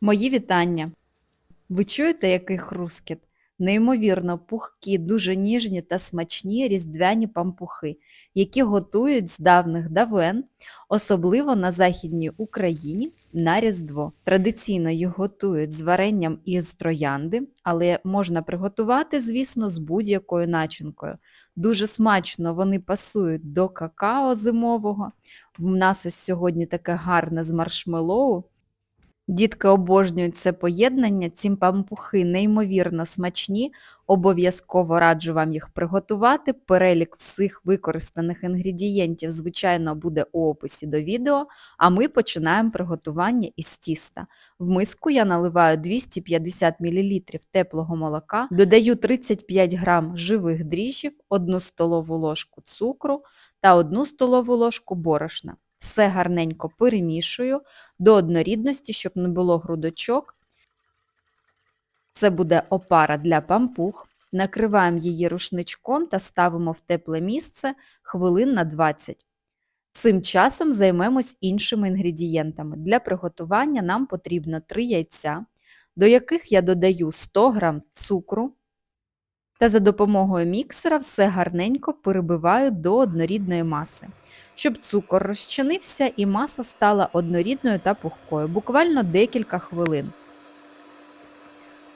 Мої вітання! Ви чуєте, який хрускіт? Неймовірно пухкі, дуже ніжні та смачні різдвяні пампухи, які готують з давних давен, особливо на Західній Україні на Різдво. Традиційно їх готують з варенням із троянди, але можна приготувати, звісно, з будь-якою начинкою. Дуже смачно вони пасують до какао зимового. В нас ось сьогодні таке гарне з маршмеллоу. Дітки обожнюють це поєднання, ці пампухи неймовірно смачні, обов'язково раджу вам їх приготувати. Перелік всіх використаних інгредієнтів, звичайно, буде у описі до відео, а ми починаємо приготування із тіста. В миску я наливаю 250 мл теплого молока, додаю 35 г живих дріжджів, 1 столову ложку цукру та 1 столову ложку борошна. Все гарненько перемішую до однорідності, щоб не було грудочок. Це буде опара для пампух. Накриваємо її рушничком та ставимо в тепле місце хвилин на 20. Цим часом займемось іншими інгредієнтами. Для приготування нам потрібно 3 яйця, до яких я додаю 100 г цукру та за допомогою міксера все гарненько перебиваю до однорідної маси щоб цукор розчинився і маса стала однорідною та пухкою, буквально декілька хвилин.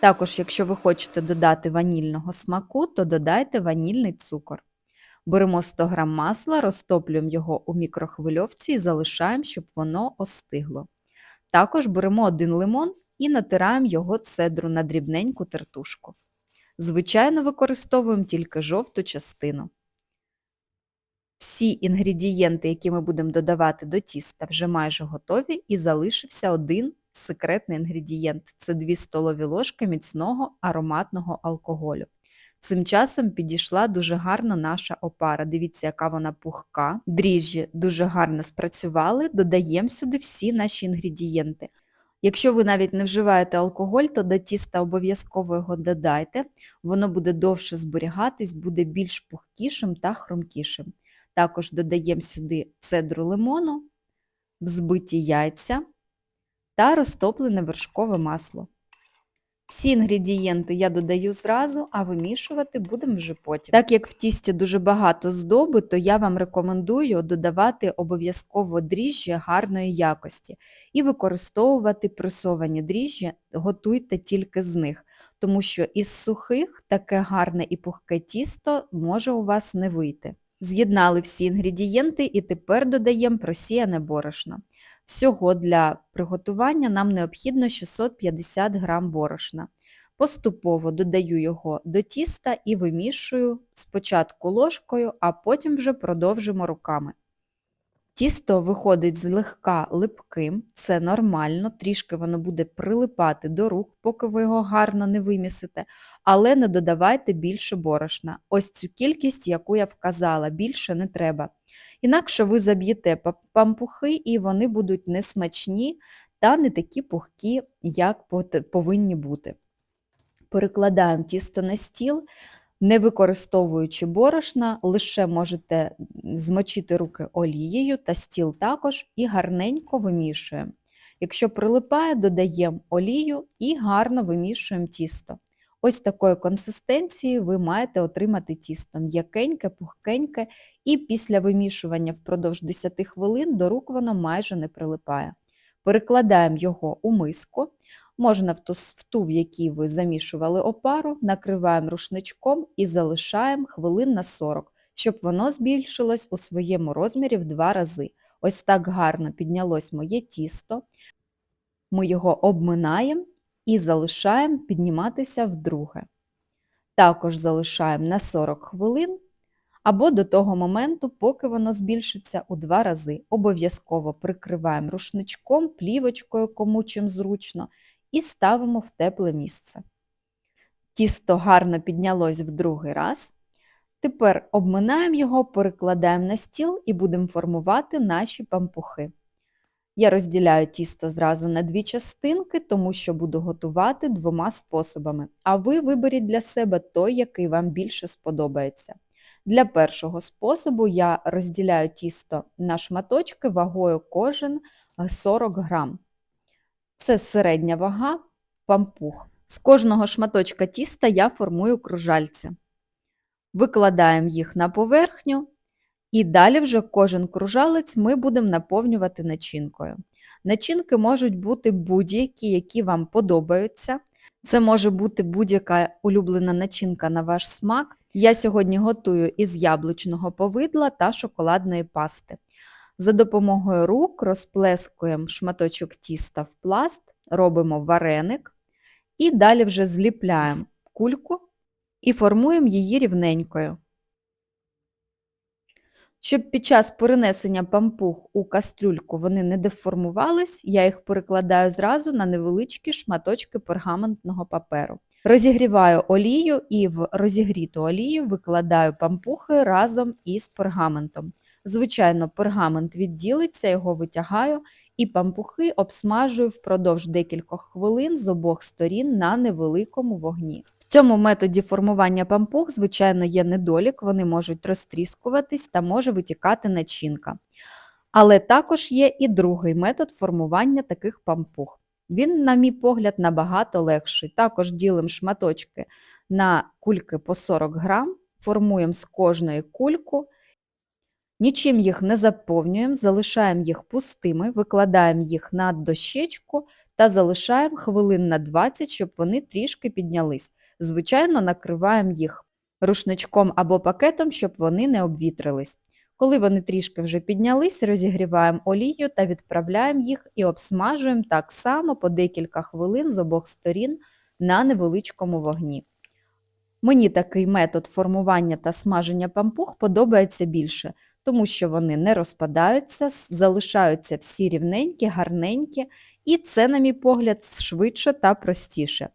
Також, якщо ви хочете додати ванільного смаку, то додайте ванільний цукор. Беремо 100 г масла, розтоплюємо його у мікрохвильовці і залишаємо, щоб воно остигло. Також беремо один лимон і натираємо його цедру на дрібненьку тертушку. Звичайно, використовуємо тільки жовту частину. Всі інгредієнти, які ми будемо додавати до тіста, вже майже готові і залишився один секретний інгредієнт це 2 столові ложки міцного ароматного алкоголю. Цим часом підійшла дуже гарно наша опара. Дивіться, яка вона пухка. Дріжджі дуже гарно спрацювали, додаємо сюди всі наші інгредієнти. Якщо ви навіть не вживаєте алкоголь, то до тіста обов'язково його додайте, воно буде довше зберігатись, буде більш пухкішим та хрумкішим. Також додаємо сюди цедру лимону, взбиті яйця та розтоплене вершкове масло. Всі інгредієнти я додаю зразу, а вимішувати будемо вже потім. Так як в тісті дуже багато здоби, то я вам рекомендую додавати обов'язково дріжджі гарної якості і використовувати пресовані дріжджі, готуйте тільки з них, тому що із сухих таке гарне і пухке тісто може у вас не вийти. З'єднали всі інгредієнти і тепер додаємо просіяне борошно. Всього для приготування нам необхідно 650 г борошна. Поступово додаю його до тіста і вимішую спочатку ложкою, а потім вже продовжимо руками. Тісто виходить злегка липким, це нормально, трішки воно буде прилипати до рук, поки ви його гарно не вимісите, але не додавайте більше борошна. Ось цю кількість, яку я вказала, більше не треба. Інакше ви заб'єте пампухи і вони будуть несмачні та не такі пухкі, як повинні бути. Перекладаємо тісто на стіл, не використовуючи борошна, лише можете змочити руки олією та стіл також і гарненько вимішуємо. Якщо прилипає, додаємо олію і гарно вимішуємо тісто. Ось такої консистенції ви маєте отримати тісто м'якеньке, пухкеньке, і після вимішування впродовж 10 хвилин до рук воно майже не прилипає. Перекладаємо його у миску Можна в ту, в ту, в якій ви замішували опару, накриваємо рушничком і залишаємо хвилин на 40, щоб воно збільшилось у своєму розмірі в два рази. Ось так гарно піднялось моє тісто. Ми його обминаємо і залишаємо підніматися вдруге. Також залишаємо на 40 хвилин або до того моменту, поки воно збільшиться у два рази. Обов'язково прикриваємо рушничком, плівочкою, кому чим зручно, і ставимо в тепле місце. Тісто гарно піднялось в другий раз. Тепер обминаємо його, перекладаємо на стіл і будемо формувати наші пампухи. Я розділяю тісто зразу на дві частинки, тому що буду готувати двома способами. А ви виберіть для себе той, який вам більше сподобається. Для першого способу я розділяю тісто на шматочки вагою кожен 40 грам. Це середня вага, пампух. З кожного шматочка тіста я формую кружальця. Викладаємо їх на поверхню і далі вже кожен кружалець ми будемо наповнювати начинкою. Начинки можуть бути будь-які, які вам подобаються. Це може бути будь-яка улюблена начинка на ваш смак. Я сьогодні готую із яблучного повидла та шоколадної пасти. За допомогою рук розплескуємо шматочок тіста в пласт, робимо вареник і далі вже зліпляємо кульку і формуємо її рівненькою. Щоб під час перенесення пампух у кастрюльку вони не деформувались, я їх перекладаю зразу на невеличкі шматочки пергаментного паперу. Розігріваю олію і в розігріту олію викладаю пампухи разом із пергаментом. Звичайно, пергамент відділиться, його витягаю і пампухи обсмажую впродовж декількох хвилин з обох сторін на невеликому вогні. В цьому методі формування пампух, звичайно, є недолік, вони можуть розтріскуватись та може витікати начинка. Але також є і другий метод формування таких пампух. Він, на мій погляд, набагато легший. Також ділимо шматочки на кульки по 40 грам, формуємо з кожної кульку, нічим їх не заповнюємо, залишаємо їх пустими, викладаємо їх на дощечку та залишаємо хвилин на 20, щоб вони трішки піднялись. Звичайно, накриваємо їх рушничком або пакетом, щоб вони не обвітрились. Коли вони трішки вже піднялись, розігріваємо олію та відправляємо їх і обсмажуємо так само по декілька хвилин з обох сторін на невеличкому вогні. Мені такий метод формування та смаження пампух подобається більше, тому що вони не розпадаються, залишаються всі рівненькі, гарненькі, і це, на мій погляд, швидше та простіше.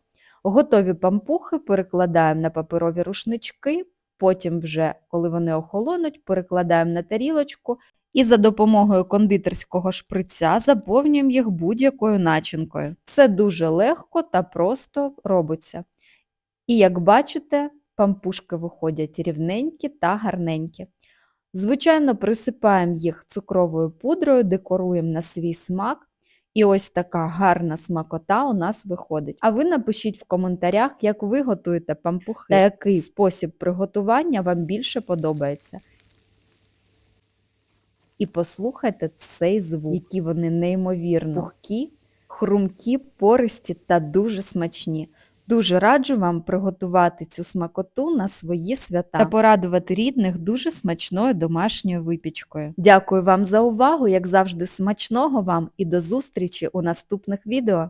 Готові пампухи перекладаємо на паперові рушнички, потім вже, коли вони охолонуть, перекладаємо на тарілочку і за допомогою кондитерського шприця заповнюємо їх будь-якою начинкою. Це дуже легко та просто робиться. І як бачите, пампушки виходять рівненькі та гарненькі. Звичайно, присипаємо їх цукровою пудрою, декоруємо на свій смак. І ось така гарна смакота у нас виходить. А ви напишіть в коментарях, як ви готуєте пампухи та який спосіб приготування вам більше подобається. І послухайте цей звук, які вони неймовірно пухкі, хрумкі, пористі та дуже смачні. Дуже раджу вам приготувати цю смакоту на свої свята та порадувати рідних дуже смачною домашньою випічкою. Дякую вам за увагу, як завжди, смачного вам і до зустрічі у наступних відео!